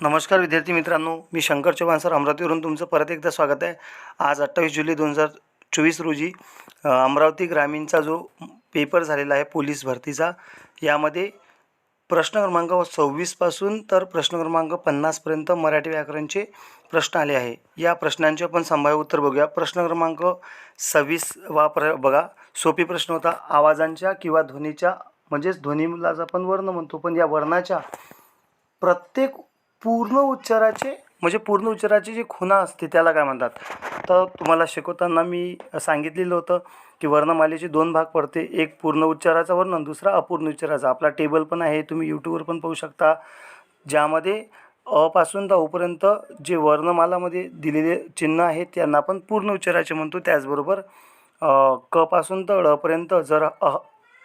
नमस्कार विद्यार्थी मित्रांनो मी शंकर चव्हाण सर अमरावतीवरून तुमचं परत एकदा स्वागत आहे. आज अठ्ठावीस जुलै दोन हजार चोवीस रोजी अमरावती ग्रामीणचा जो पेपर झालेला आहे पोलीस भरतीचा यामध्ये प्रश्न क्रमांक सव्वीसपासून तर प्रश्न क्रमांक पन्नासपर्यंत मराठी व्याकरणचे प्रश्न आले आहे. या प्रश्नांचे आपण संभाव्य उत्तर बघूया. प्रश्न क्रमांक सव्वीस वा प्र बघा. सोपी प्रश्न होता आवाजांच्या किंवा ध्वनीच्या म्हणजेच ध्वनीलाच आपण वर्ण म्हणतो पण या वर्णाच्या प्रत्येक पूर्ण उच्चाराचे म्हणजे पूर्ण उच्चाराची जी खुणा असते त्याला काय म्हणतात? तर तुम्हाला शिकवताना मी सांगितलेलं होतं की वर्णमालेचे दोन भाग पडते. एक पूर्ण उच्चाराचा वर्णन दुसरा अपूर्ण उच्चाराचा. आपला टेबल पण आहे तुम्ही यूट्यूबवर पण पाहू शकता. ज्यामध्ये अपासून तर जे वर्णमालामध्ये दिलेले चिन्ह आहेत त्यांना आपण पूर्ण उच्चाराचे म्हणतो. त्याचबरोबर कपासून तर ळपर्यंत जर अ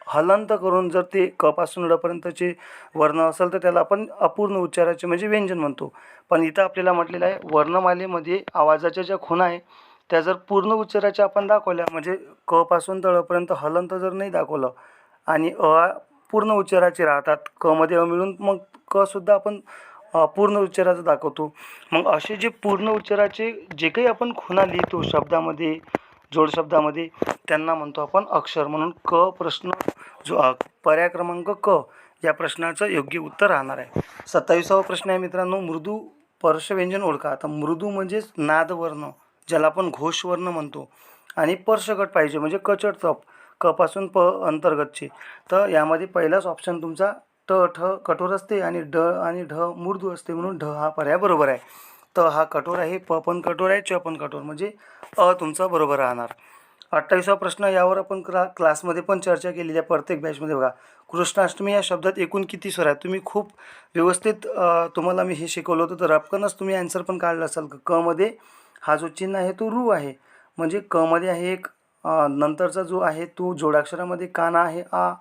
हलंत करून जर ते क पासून ळपर्यंतचे वर्ण असेल तर त्याला आपण अपूर्ण उच्चाराचे म्हणजे व्यंजन म्हणतो. पण इथं आपल्याला म्हटलेलं आहे वर्णमालेमध्ये आवाजाच्या ज्या खुणा आहे त्या जर पूर्ण उच्चाराच्या आपण दाखवल्या म्हणजे क पासून तळपर्यंत हलंत जर नाही दाखवलं आणि अ पूर्ण उच्चाराचे राहतात क मध्ये अ मिळून मग क सुद्धा आपण पूर्ण उच्चाराचं दाखवतो. मग असे जे पूर्ण उच्चाराचे जे काही आपण खुणा लिहितो शब्दामध्ये जोडशब्दामध्ये त्यांना म्हणतो आपण अक्षर म्हणून क प्रश्न जो पर्याय क्रमांक क या प्रश्नाचं योग्य उत्तर राहणार आहे. सत्तावीसावा प्रश्न आहे मित्रांनो मृदू पर्शव्यंजन ओळखा. आता मृदू म्हणजेच नादवर्ण ज्याला आपण घोषवर्ण म्हणतो. आणि पर्शगट पाहिजे म्हणजे कचड तप कपासून प अंतर्गतचे. तर यामध्ये पहिलाच ऑप्शन तुमचा ट ठ कठोर असते आणि ड आणि ढ मृदू असते म्हणून ढ हा पर्याय बरोबर आहे. त हा कठोर आहे प पण कठोर आहे च पण कठोर म्हणजे अ तुमचा बरोबर राहणार. अठ्ठावीसावा प्रश्न यावर आपण क्ला क्लासमध्ये पण चर्चा केलेली आहे प्रत्येक बॅचमध्ये बघा. कृष्णाष्टमी या शब्दात एकूण किती स्वर आहेत? तुम्ही खूप व्यवस्थित तुम्हाला मी हे शिकवलं होतं. तर रपकनच तुम्ही आन्सर पण काढलं असाल. क मध्ये हा जो चिन्ह आहे तो रू आहे. म्हणजे क मध्ये आहे एक नंतरचा जो आहे तो जोडाक्षरामध्ये काना आहे आ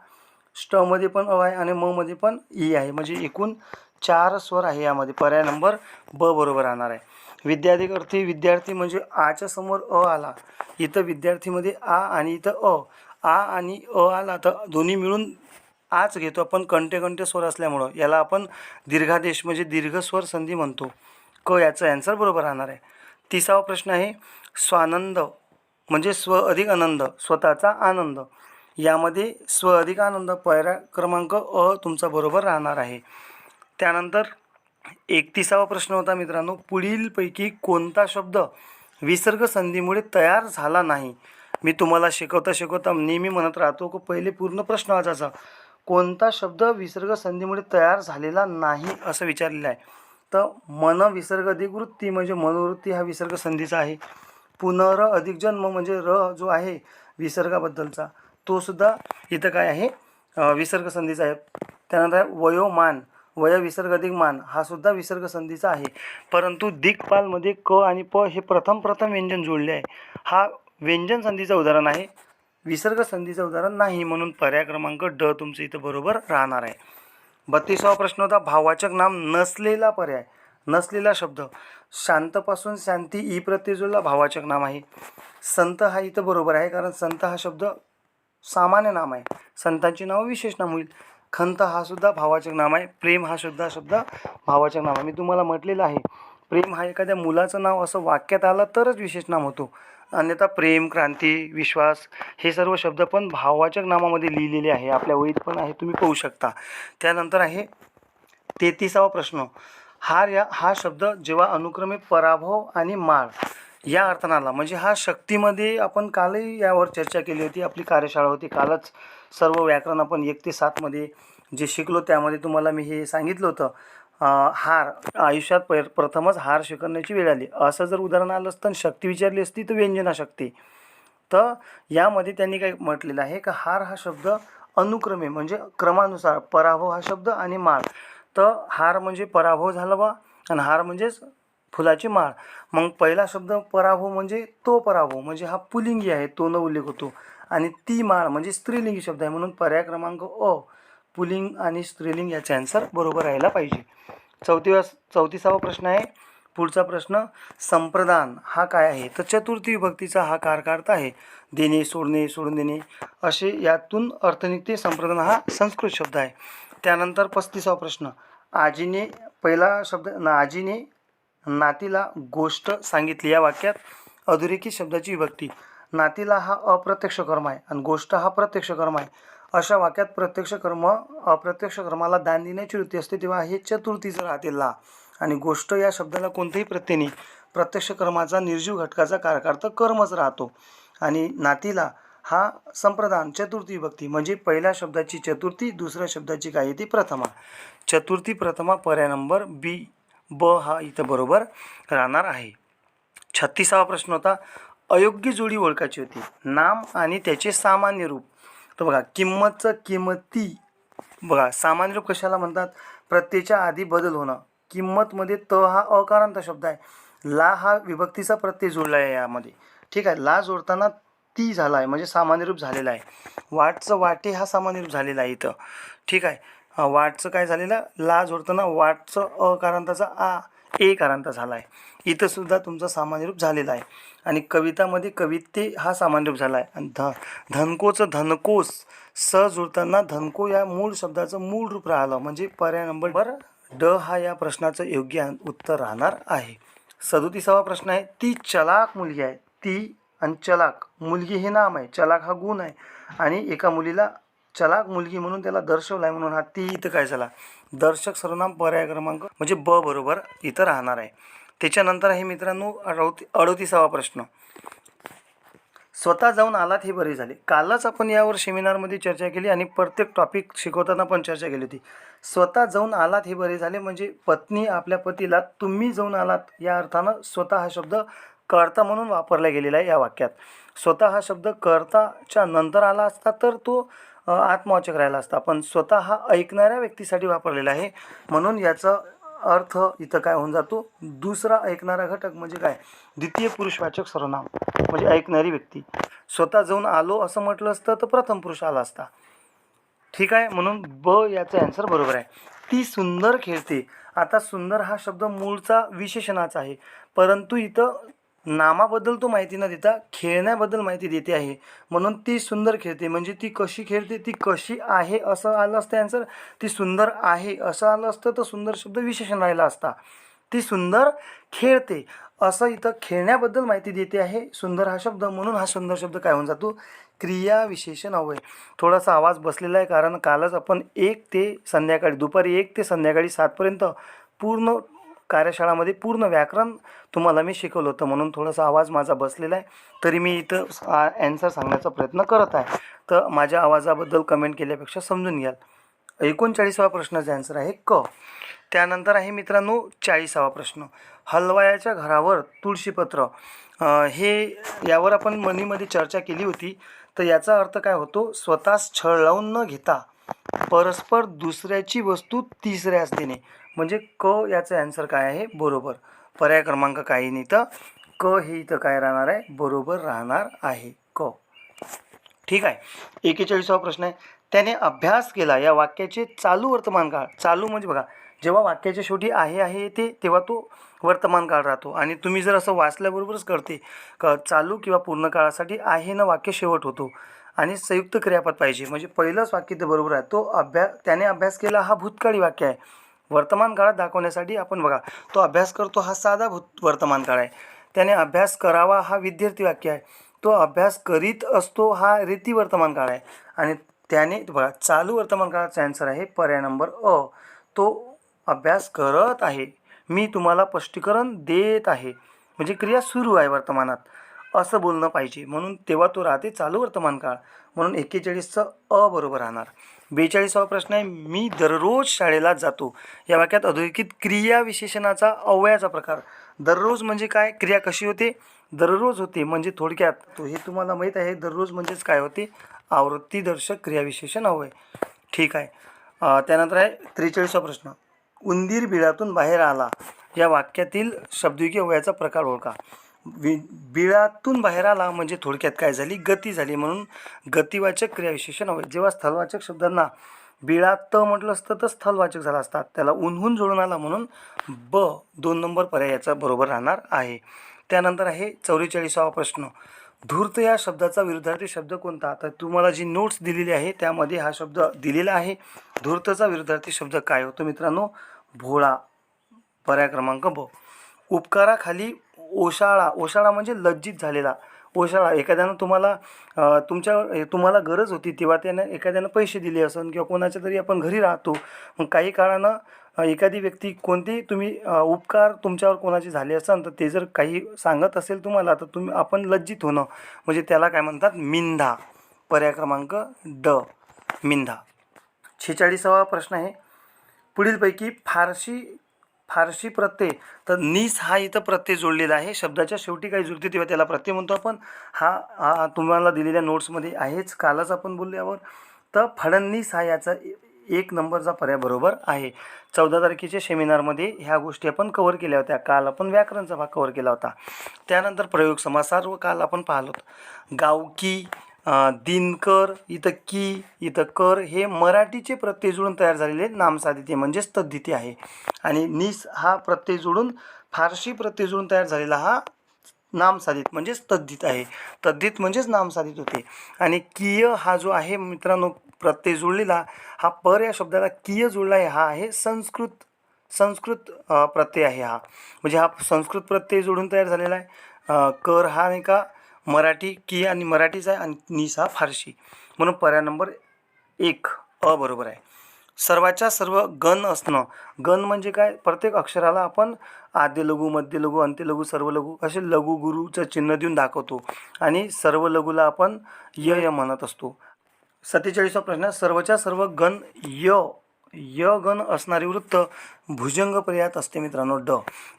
स्टमध्ये पण अ आहे आणि म मध्ये पण ई आहे. म्हणजे एकूण चार स्वर आहे यामध्ये. पर्याय नंबर ब बरोबर राहणार आहे. विद्यार्थी अर्थी विद्यार्थी म्हणजे आच्या समोर अ आला. इथं विद्यार्थीमध्ये आ आणि इथं अ. आ आणि अ आला तर दोन्ही मिळून आच घेतो आपण कंटे कंटे स्वर असल्यामुळं. याला आपण दीर्घादेश म्हणजे दीर्घ स्वर संधी म्हणतो. क याचं ॲन्सर बरोबर राहणार आहे. तिसावा प्रश्न आहे स्वानंद म्हणजे स्व अधिक आनंद स्वतःचा आनंद. यामध्ये स्व अधिक आनंद पहिला क्रमांक अ तुमचा बरोबर राहणार आहे. त्यानंतर एकतीसावा प्रश्न होता मित्रांनो. पुढीलपैकी कोणता शब्द विसर्ग संधीमुळे तयार झाला नाही? मी तुम्हाला शिकवता शिकवता नेहमी म्हणत राहतो की पहिले पूर्ण प्रश्न वाचायचा. कोणता शब्द विसर्ग संधीमुळे तयार झालेला नाही असं विचारलेलं आहे. तर मन विसर्ग अधिक वृत्ती म्हणजे मनोवृत्ती हा विसर्ग संधीचा आहे. पुनर अधिक जन्म म्हणजे र जो आहे विसर्गाबद्दलचा तो सुद्धा इथं काय आहे? विसर्ग संधीचा आहे. त्यानंतर वयोमान. वय विसर्ग अधिक मान हा सुद्धा विसर्ग संधीचा आहे. परंतु दिक्पालमध्ये क आणि प हे प्रथम प्रथम व्यंजन जोडले आहे. हा व्यंजन संधीचं उदाहरण आहे. विसर्ग संधीचं उदाहरण नाही म्हणून पर्याय क्रमांक ड तुमचं इथं बरोबर राहणार आहे. बत्तीसावा प्रश्न होता भाववाचक नाम नसलेला पर्याय नसलेला शब्द. शांतपासून शांती ई प्रत्यय भावाचक भाववाचक नाम आहे. संत हा इथं बरोबर आहे कारण संत हा शब्द सामान्य नाम आहे. संतांची नाव विशेष नाम होईल. खंत हा सुद्धा भावाचक नाम आहे प्रेम हा सुद्धा सुद्धा भावाचक नाम आहे मी तुम्हाला म्हटलेलं आहे प्रेम हा एखाद्या मुलाचं नाव असं वाक्यात आलं तरच विशेष नाम होतो. अन्यथा प्रेम क्रांती विश्वास हे सर्व शब्द पण भाववाचक नामामध्ये लिहिलेले आहे. आपल्या वहीत पण आहे तुम्ही पाहू शकता. त्यानंतर आहे तेहतीसावा प्रश्न. हार या हा शब्द जेव्हा अनुक्रमे पराभव आणि माळ या अर्थानं आला. म्हणजे हा शक्तीमध्ये आपण कालही यावर चर्चा केली होती आपली कार्यशाळा होती कालच सर्व व्याकरण आपण एक ते सातमध्ये जे शिकलो त्यामध्ये तुम्हाला मी हे सांगितलं होतं. हार आयुष्यात प प्रथमच हार शिकवण्याची वेळ आली. असं जर उदाहरण आलं असतं आणि शक्ती विचारली असती तर व्यंजना शक्ती. तर यामध्ये त्यांनी काय म्हटलेलं आहे का हार हा शब्द अनुक्रमे म्हणजे क्रमानुसार पराभव हा शब्द आणि माळ. तर हार म्हणजे पराभव झाला बा आणि हार म्हणजेच फुलाची माळ. मग पहिला शब्द पराभव म्हणजे तो पराभव म्हणजे हा पुलिंगी आहे तो न उल्लेख होतो. आणि ती माळ म्हणजे स्त्रीलिंगी शब्द आहे म्हणून पर्याय क्रमांक अ पुलिंग आणि स्त्रीलिंग याचा ॲन्सर बरोबर राहायला पाहिजे. चौथीवा चौतीसावा प्रश्न आहे. पुढचा प्रश्न संप्रदान हा काय आहे? तर चतुर्थी विभक्तीचा हा कारकार्थ आहे. देणे सोडणे सोडून देणे असे यातून अर्थनिकते संप्रदान हा संस्कृत शब्द आहे. त्यानंतर पस्तीसावा प्रश्न आजीने पहिला शब्द ना आजीने नातीला गोष्ट सांगितली या वाक्यात अधोरेखित शब्दाची विभक्ती. नातीला हा अप्रत्यक्ष कर्म आहे आणि गोष्ट हा प्रत्यक्ष कर्म आहे. अशा वाक्यात प्रत्यक्ष कर्म अप्रत्यक्ष कर्माला दान देण्याची वृत्ती असते तेव्हा हे चतुर्थीचं राहते ला. आणि गोष्ट या शब्दाला कोणत्याही प्रत्येने प्रत्यक्ष कर्माचा निर्जीव घटकाचा कारकार्थ कर्मच राहतो. आणि नातीला हा संप्रदान चतुर्थी विभक्ती म्हणजे पहिल्या शब्दाची चतुर्थी दुसऱ्या शब्दाची काय येते प्रथमा. चतुर्थी प्रथमा पर्याय नंबर बी ब हा इथं बरोबर राहणार आहे. छत्तीसावा प्रश्न होता. अयोग्य जोडी ओळखायची होती. नाम आणि त्याचे सामान्य रूप. तर बघा किंमतचं किंमती. बघा सामान्य रूप कशाला म्हणतात? प्रत्ययच्या आधी बदल होणं. किंमतमध्ये त हा अकारांत शब्द आहे. ला हा विभक्तीचा प्रत्यय जोडला आहे यामध्ये. ठीक आहे ला जोडताना ती झाला आहे म्हणजे सामान्य रूप झालेला आहे. वाटचं वाटे हा सामान्य रूप झालेला आहे इथं. ठीक आहे वाटचं काय झालेलं? ला जोडताना वाटचं अकारांताचा आ ए कारांता झाला आहे इथं सुद्धा तुमचं सामान्य रूप झालेलं आहे. आणि कवितामध्ये कविते हा सामान्य रूप झाला आहे. आणि ध धनकोचं धनकोस स जुळताना धनको या मूळ शब्दाचं मूळ रूप राहिलं. म्हणजे पर्याय नंबर ड हा या प्रश्नाचं योग्य उत्तर राहणार आहे. सदोतीसावा प्रश्न आहे. ती चलाक मुलगी आहे. ती आणि चलाक. मुलगी हे नाम आहे. चलाक हा गुण आहे. आणि एका मुलीला चलाक मुलगी म्हणून त्याला दर्शवला आहे म्हणून हा ती इथं काय झाला? दर्शक सर्वनाम पर्याय क्रमांक म्हणजे ब बरोबर इथं राहणार आहे. त्याच्यानंतर आहे मित्रांनो अडवती अडतीसावा प्रश्न. स्वतः जाऊन आलात हे बरे झाले. कालच आपण यावर सेमिनारमध्ये चर्चा केली आणि प्रत्येक टॉपिक शिकवताना पण चर्चा केली होती. स्वतः जाऊन आलात हे बरे झाले म्हणजे पत्नी आपल्या पतीला तुम्ही जाऊन आलात या अर्थानं स्वतः हा शब्द कर्ता म्हणून वापरला गेलेला आहे या वाक्यात. स्वतः हा शब्द कर्ताच्या नंतर आला असता तर तो आत्मवाचक राहिला असता. पण स्वतः हा ऐकणाऱ्या व्यक्तीसाठी वापरलेला आहे. म्हणून याचं अर्थ इथं काय होऊन जातो? दुसरा ऐकणारा घटक म्हणजे काय? द्वितीय पुरुषवाचक सर्वनाम. म्हणजे ऐकणारी व्यक्ती. स्वतः जाऊन आलो असं म्हटलं असतं तर प्रथम पुरुष आला असता. ठीक आहे म्हणून ब याचं ॲन्सर बरोबर आहे. ती सुंदर खेळते. आता सुंदर हा शब्द मूळचा विशेषणाचा आहे. परंतु इथं नामाबद्दल तो माहिती न देता खेळण्याबद्दल माहिती देते आहे. म्हणून ती सुंदर खेळते. म्हणजे ती कशी खेळते ती कशी आहे असं आलं असतं ॲन्सर ती सुंदर आहे असं आलं असतं तर सुंदर शब्द विशेषण राहिला असता. ती सुंदर खेळते असं इथं खेळण्याबद्दल माहिती देते आहे. सुंदर हा शब्द म्हणून हा सुंदर शब्द काय होऊन जातो? क्रिया विशेषण अवय थोडासा आवाज बसलेला आहे कारण कालच आपण एक ते संध्याकाळी दुपारी एक ते संध्याकाळी सातपर्यंत पूर्ण कार्यशाळामध्ये पूर्ण व्याकरण तुम्हाला मी शिकवलं होतं. म्हणून थोडासा आवाज माझा बसलेला आहे. तरी मी इथं ॲन्सर सांगण्याचा प्रयत्न करत आहे. तर माझ्या आवाजाबद्दल कमेंट केल्यापेक्षा समजून घ्याल. एकोणचाळीसावा प्रश्नाचा ॲन्सर आहे क. त्यानंतर आहे मित्रांनो चाळीसावा प्रश्न. हलवायाच्या घरावर तुळशीपत्र. हे यावर आपण मनीमध्ये चर्चा केली होती. तर याचा अर्थ काय होतो? स्वतःच छळ लावून न घेता परस्पर दुसऱ्याची वस्तू तिसऱ्यास देणे. म्हणजे क याचं ॲन्सर काय आहे? बरोबर. पर्याय क्रमांक काही नाही तर क हे इथं काय राहणार आहे? बरोबर राहणार आहे. क. ठीक आहे. एकेचाळीसावा प्रश्न आहे. त्याने अभ्यास केला. या वाक्याचे चालू वर्तमान काळ चालू म्हणजे बघा जेव्हा वाक्याच्या शेवटी आहे आहे येते तेव्हा तो वर्तमान काळ राहतो. आणि तुम्ही जर असं वाचल्याबरोबरच करते क चालू किंवा पूर्ण काळासाठी आहे ना वाक्य शेवट होतो. आणि संयुक्त क्रियापद पाहिजे. म्हणजे पहिलंच वाक्य ते बरोबर आहे. तो अभ्यास त्याने अभ्यास केला हा भूतकाळी वाक्य आहे. वर्तमान काळात दाखवण्यासाठी आपण बघा तो अभ्यास करतो हा साधा भूत वर्तमान काळ आहे. त्याने अभ्यास करावा हा विद्यार्थी वाक्य आहे. तो अभ्यास करीत असतो हा रीती वर्तमान काळ आहे. आणि त्याने बघा चालू वर्तमान काळाचा ॲन्सर आहे पर्याय नंबर अ. तो अभ्यास करत आहे. मी तुम्हाला स्पष्टीकरण देत आहे. म्हणजे क्रिया सुरू आहे वर्तमानात. असं बोलणं पाहिजे. म्हणून तेव्हा तो राहते चालू वर्तमान काळ. म्हणून एक्केचाळीसचं अ बरोबर राहणार. बेचाळीसावा प्रश्न आहे मी दररोज शाळेला जातो. या वाक्यात अधोरेखित क्रिया विशेषणाचा अवयाचा प्रकार. दररोज म्हणजे काय? क्रिया कशी होते? दररोज होते म्हणजे थोडक्यात. तो हे तुम्हाला माहीत आहे दररोज म्हणजेच काय होते? आवृत्तीदर्शक क्रियाविशेषण अवय ठीक आहे. त्यानंतर आहे त्रेचाळीसावा प्रश्न. उंदीर बिळातून बाहेर आला. या वाक्यातील शब्दयुगी अवयाचा प्रकार ओळखा. वि बिळातून बाहेर आला म्हणजे थोडक्यात काय झाली? गती झाली म्हणून गतिवाचक क्रियाविशेषण हवे. जेव्हा स्थलवाचक शब्दांना बिळात म्हटलं असतं तर स्थलवाचक झाला असतात त्याला उन्हून जोडून आला म्हणून ब दोन नंबर पर्याय याचा बरोबर राहणार आहे. त्यानंतर आहे चौवेचाळीसावा प्रश्न. धूर्त या शब्दाचा विरुद्धार्थी शब्द कोणता? तर तुम्हाला जी नोट्स दिलेली आहे त्यामध्ये हा शब्द दिलेला आहे. धूर्तचा विरुद्धार्थी शब्द काय? होतो मित्रांनो भोळा. पर्याय क्रमांक ब. उपकाराखाली ओशाळा ओशाळा म्हणजे लज्जित झालेला. ओशाळा एखाद्यानं तुम्हाला तुमच्या तुम्हाला गरज होती तेव्हा त्यानं एखाद्यानं पैसे दिले असन किंवा कोणाच्या तरी आपण घरी राहतो मग काही काळानं एखादी व्यक्ती कोणतेही तुम्ही उपकार तुमच्यावर कोणाचे झाले असन तर ते जर काही सांगत असेल तुम्हाला तर तुम्ही आपण लज्जित होणं म्हणजे त्याला काय म्हणतात? मिंधा. पर्याय क्रमांक ड मिंधा. छेचाळीसावा प्रश्न आहे. पुढीलपैकी फारशी फारशी प्रत्यय. तर निस हा इथं प्रत्यय जोडलेला आहे. शब्दाच्या शेवटी काही जुळते तेव्हा त्याला प्रत्यय म्हणतो आपण. हा हा तुम्हाला दिलेल्या नोट्समध्ये आहेच. कालच आपण बोललो यावर. तर फडणवीस हा याचा एक नंबरचा पर्याय बरोबर आहे. चौदा तारखेच्या सेमिनारमध्ये ह्या गोष्टी आपण कवर केल्या होत्या. काल आपण व्याकरणचा भाग कवर केला होता. त्यानंतर प्रयोग समासार व काल आपण पाहिलो होतं. गावकी दिनकर इथं की इथं कर हे मराठीचे प्रत्यय जुळून तयार झालेले नामसाधिते म्हणजेच तद्धिती आहे. आणि निस हा प्रत्यय जुळून फारशी प्रत्यय जुळून तयार झालेला हा नामसाधित म्हणजेच तद्धित आहे. तद्धित म्हणजेच नामसाधित होते. आणि किय हा जो आहे मित्रांनो प्रत्यय जुळलेला हा पर या शब्दाला किय जुळला आहे हा आहे संस्कृत संस्कृत प्रत्यय आहे हा. म्हणजे हा संस्कृत प्रत्यय जोडून तयार झालेला आहे. कर हा नाही का मराठी की आणि मराठीच आहे आणि निस हा फारशी. म्हणून पर्याय नंबर एक अ बरोबर आहे. सर्वाच्या सर्व गण असणं. गण म्हणजे काय? प्रत्येक अक्षराला आपण आद्य लघु मध्य लघु अंत्य लघु सर्व लघु असे लघु गुरुचं चिन्ह देऊन दाखवतो. आणि सर्व लघुला आपण य य म्हणत असतो. सत्तेचाळीसवा प्रश्न सर्वच्या सर्व गण य य गण असणारे वृत्त भुजंग पर्यायात असते मित्रांनो ड.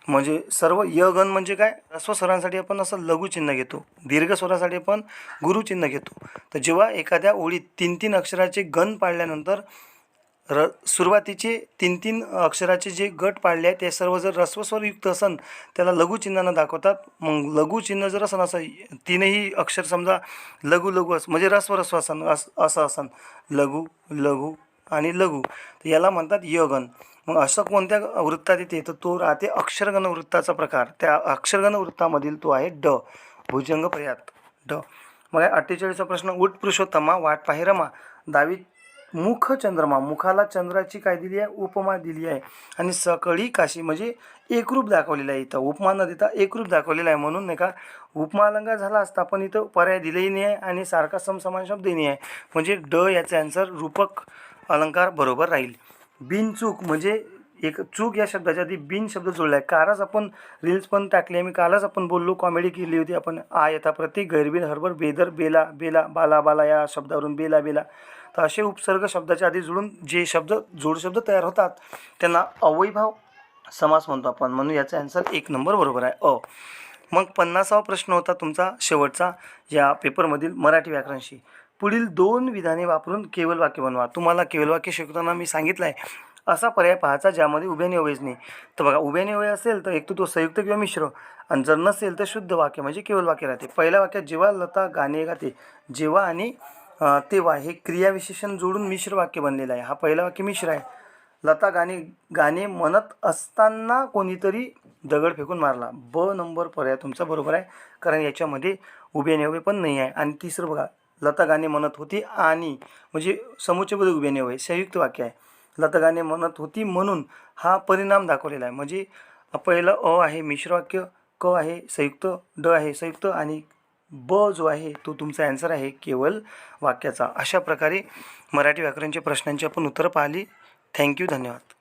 म्हणजे सर्व य गण म्हणजे काय? ह्रस्व स्वरांसाठी आपण असं लघुचिन्ह घेतो. दीर्घ स्वरासाठी आपण गुरुचिन्ह घेतो. तर जेव्हा एखाद्या ओळीत तीन तीन अक्षराचे गण पाळल्यानंतर र सुरुवातीचे तीन तीन अक्षराचे जे गट पाडले आहेत ते सर्व जर रस्वस्वरयुक्त असन त्याला लघुचिन्हानं दाखवतात. मग लघुचिन्ह जर असन असं तीनही अक्षर समजा लघु लघु अस म्हणजे रस्व रस्व असन अस असं असन. लघु लघु आणि लघु. तर याला म्हणतात यगन. मग असं कोणत्या वृत्तात येते? तर तो राहते अक्षरगण वृत्ताचा प्रकार. त्या अक्षरगण वृत्तामधील तो आहे ड. भुजंग पर्यात. ड. मग अठ्ठेचाळीसचा प्रश्न उठ पुरुषोत्तमा वाट पाहे रमा. दावी मुख चंद्रमा. मुखाला चंद्राची काय दिली आहे? उपमा दिली आहे. आणि सकळी काशी म्हणजे एकरूप दाखवलेलं आहे इथं. उपमा न देता एकरूप दाखवलेलं आहे म्हणून नाही का? उपमा अलंकार झाला असता पण इथं पर्याय दिलेही नाही आहे आणि सारखा समसमान शब्द नाही आहे. म्हणजे ड याचा आन्सर रूपक अलंकार बरोबर राहील. बिनचूक म्हणजे एक चूक या शब्दाच्या आधी बिन शब्द जोडला आहे कालच आपण रील्स पण टाकली आहे मी कालच आपण बोललो कॉमेडी केली होती. आपण आ यथा प्रत्येक गैरबिन हरभर बेदर बेला बेला बाला बाला या शब्दावरून बेला बेला. तर असे उपसर्ग शब्दाच्या आधी जोडून जे शब्द जोड शब्द तयार होतात त्यांना अवैभाव समास म्हणतो आपण. म्हणून याचा ॲन्सर एक नंबर बरोबर आहे. अ. मग पन्नासावा प्रश्न होता तुमचा शेवटचा या पेपरमधील मराठी व्याकरणशी. पुढील दोन विधाने वापरून केवल वाक्य बनवा. तुम्हाला केवल वाक्य शिकवताना मी सांगितलं आहे असा पर्याय पाहायचा ज्यामध्ये उभ्याने अवयच नाही. तर बघा उभ्याने अवय असेल तर एक तर तो संयुक्त किंवा मिश्र आणि जर नसेल तर शुद्ध वाक्य म्हणजे केवळ वाक्य राहते. पहिल्या वाक्यात जेव्हा लता गाणे गाते जेव्हा आणि तेव्हा हे क्रियाविशेषण जोडून मिश्र वाक्य बनलेलं आहे. हा पहिला वाक्य मिश्र आहे. लता गाणे गाणे म्हणत असताना कोणीतरी दगड फेकून मारला. ब नंबर पर्याय तुमचा बरोबर आहे कारण याच्यामध्ये उभे नेवे पण नाही आहे. आणि तिसरं बघा लता गाणे म्हणत होती आणि म्हणजे समुच्चयबद्ध उभे नव्हे संयुक्त वाक्य आहे. लता गाणे म्हणत होती म्हणून हा परिणाम दाखवलेला आहे. म्हणजे पहिलं अ आहे मिश्र वाक्य क आहे संयुक्त ड आहे संयुक्त आणि ब जो आहे तो तुमचा ॲन्सर आहे केवळ वाक्याचा. अशा प्रकारे मराठी व्याकरणच्या प्रश्नांची आपण उत्तरं पाहिली. थँक्यू धन्यवाद.